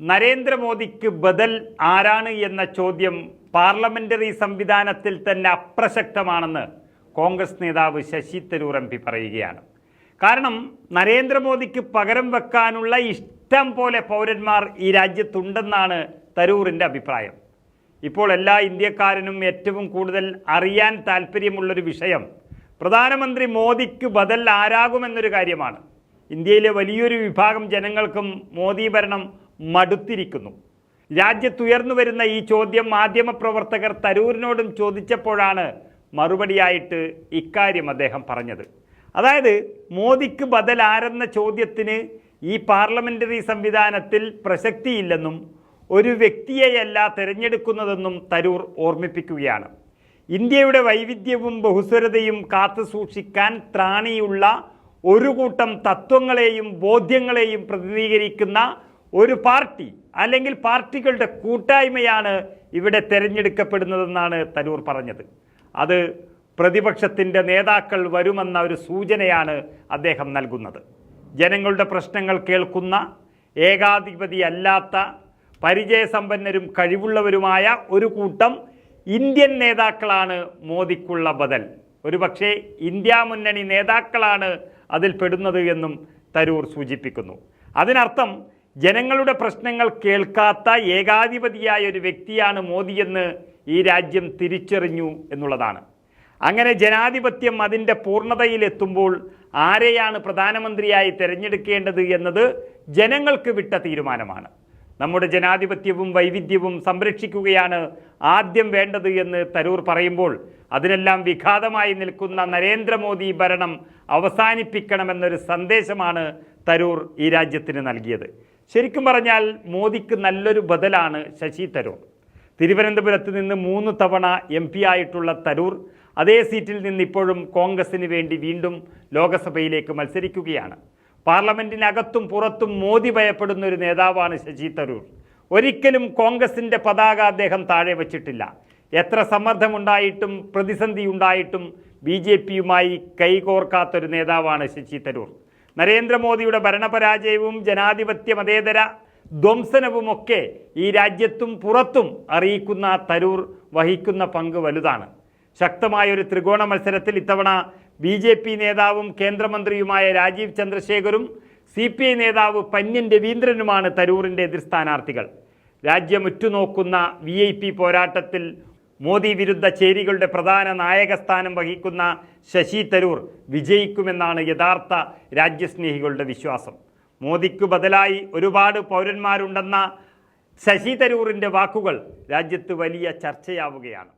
നരേന്ദ്രമോദിക്ക് ബദൽ ആരാണ് എന്ന ചോദ്യം പാർലമെന്ററി സംവിധാനത്തിൽ തന്നെ അപ്രസക്തമാണെന്ന് കോൺഗ്രസ് നേതാവ് ശശി തരൂർ എം പി പറയുകയാണ്. കാരണം നരേന്ദ്രമോദിക്ക് പകരം വെക്കാനുള്ള ഇഷ്ടം പോലെ പൗരന്മാർ ഈ രാജ്യത്തുണ്ടെന്നാണ് തരൂറിന്റെ അഭിപ്രായം. ഇപ്പോൾ എല്ലാ ഇന്ത്യക്കാരനും ഏറ്റവും കൂടുതൽ അറിയാൻ താല്പര്യമുള്ളൊരു വിഷയം പ്രധാനമന്ത്രി മോദിക്ക് ബദൽ ആരാകുമെന്നൊരു കാര്യമാണ്. ഇന്ത്യയിലെ വലിയൊരു വിഭാഗം ജനങ്ങൾക്കും മോദി ഭരണം മടുത്തിരിക്കുന്നു. രാജ്യത്തുയർന്നു വരുന്ന ഈ ചോദ്യം മാധ്യമപ്രവർത്തകർ തരൂരിനോടും ചോദിച്ചപ്പോഴാണ് മറുപടിയായിട്ട് ഇക്കാര്യം അദ്ദേഹം പറഞ്ഞത്. അതായത് മോദിക്ക് ബദൽ ആരെന്ന ചോദ്യത്തിന് ഈ പാർലമെന്ററി സംവിധാനത്തിൽ പ്രസക്തിയില്ലെന്നും ഒരു വ്യക്തിയെയല്ല തിരഞ്ഞെടുക്കുന്നതെന്നും തരൂർ ഓർമ്മിപ്പിക്കുകയാണ്. ഇന്ത്യയുടെ വൈവിധ്യവും ബഹുസ്വരതയും കാത്തു സൂക്ഷിക്കാൻ ത്രാണിയുള്ള ഒരു കൂട്ടം തത്വങ്ങളെയും ബോധ്യങ്ങളെയും പ്രതിനിധീകരിക്കുന്ന ഒരു പാർട്ടി അല്ലെങ്കിൽ പാർട്ടികളുടെ കൂട്ടായ്മയാണ് ഇവിടെ തെരഞ്ഞെടുക്കപ്പെടുന്നതെന്നാണ് തരൂർ പറഞ്ഞത്. അത് പ്രതിപക്ഷത്തിന്റെ നേതാക്കൾ വരുമെന്ന ഒരു സൂചനയാണ് അദ്ദേഹം നൽകുന്നത്. ജനങ്ങളുടെ പ്രശ്നങ്ങൾ കേൾക്കുന്ന ഏകാധിപതി അല്ലാത്ത പരിചയസമ്പന്നരും കഴിവുള്ളവരുമായ ഒരു കൂട്ടം ഇന്ത്യൻ നേതാക്കളാണ് മോദിക്കുള്ള ബദൽ. ഒരുപക്ഷെ ഇന്ത്യ മുന്നണി നേതാക്കളാണ് അതിൽ പെടുന്നത് എന്നും തരൂർ സൂചിപ്പിക്കുന്നു. അതിനർത്ഥം ജനങ്ങളുടെ പ്രശ്നങ്ങൾ കേൾക്കാത്ത ഏകാധിപതിയായ ഒരു വ്യക്തിയാണ് മോദിയെന്ന് ഈ രാജ്യം തിരിച്ചറിഞ്ഞു എന്നുള്ളതാണ്. അങ്ങനെ ജനാധിപത്യം അതിന്റെ പൂർണതയിലെത്തുമ്പോൾ ആരെയാണ് പ്രധാനമന്ത്രിയായി തിരഞ്ഞെടുക്കേണ്ടത് എന്നത് ജനങ്ങൾക്ക് വിട്ട തീരുമാനമാണ്. നമ്മുടെ ജനാധിപത്യവും വൈവിധ്യവും സംരക്ഷിക്കുകയാണ് ആദ്യം വേണ്ടത് എന്ന് തരൂർ പറയുമ്പോൾ അതിനെല്ലാം വിഘാതമായി നിൽക്കുന്ന നരേന്ദ്രമോദി ഭരണം അവസാനിപ്പിക്കണമെന്നൊരു സന്ദേശമാണ് തരൂർ ഈ രാജ്യത്തിന് നൽകിയത്. ശരിക്കും പറഞ്ഞാൽ മോദിക്ക് നല്ലൊരു ബദലാണ് ശശി തരൂർ. തിരുവനന്തപുരത്ത് നിന്ന് മൂന്ന് തവണ എം പി ആയിട്ടുള്ള തരൂർ അതേ സീറ്റിൽ നിന്ന് ഇപ്പോഴും കോൺഗ്രസിന് വേണ്ടി വീണ്ടും ലോകസഭയിലേക്ക് മത്സരിക്കുകയാണ്. പാർലമെന്റിനകത്തും പുറത്തും മോദി ഭയപ്പെടുന്ന ഒരു നേതാവാണ് ശശി തരൂർ. ഒരിക്കലും കോൺഗ്രസിന്റെ പതാക അദ്ദേഹം താഴെ വച്ചിട്ടില്ല. എത്ര സമ്മർദ്ദമുണ്ടായിട്ടും പ്രതിസന്ധി ഉണ്ടായിട്ടും ബി ജെ പിയുമായി കൈകോർക്കാത്തൊരു നേതാവാണ് ശശി തരൂർ. നരേന്ദ്രമോദിയുടെ ഭരണപരാജയവും ജനാധിപത്യ മതേതര ധ്വംസനവുമൊക്കെ ഈ രാജ്യത്തും പുറത്തും അറിയിക്കുന്ന തരൂർ വഹിക്കുന്ന പങ്ക് വലുതാണ്. ശക്തമായ ഒരു ത്രികോണ മത്സരത്തിൽ ഇത്തവണ ബി ജെ പി നേതാവും കേന്ദ്രമന്ത്രിയുമായ രാജീവ് ചന്ദ്രശേഖരും സി പി ഐ നേതാവ് പന്യൻ രവീന്ദ്രനുമാണ് തരൂറിന്റെ എതിർ സ്ഥാനാർത്ഥികൾ രാജ്യം ഉറ്റുനോക്കുന്ന വി ഐ പി പോരാട്ടത്തിൽ മോദി വിരുദ്ധ ചേരികളുടെ പ്രധാന നായകസ്ഥാനം വഹിക്കുന്ന ശശി തരൂർ വിജയിക്കുമെന്നാണ് യഥാർത്ഥ രാജ്യസ്നേഹികളുടെ വിശ്വാസം. മോദിക്ക് ബദലായി ഒരുപാട് പൗരന്മാരുണ്ടെന്ന ശശി തരൂറിന്റെ വാക്കുകൾ രാജ്യത്ത് വലിയ ചർച്ചയാവുകയാണ്.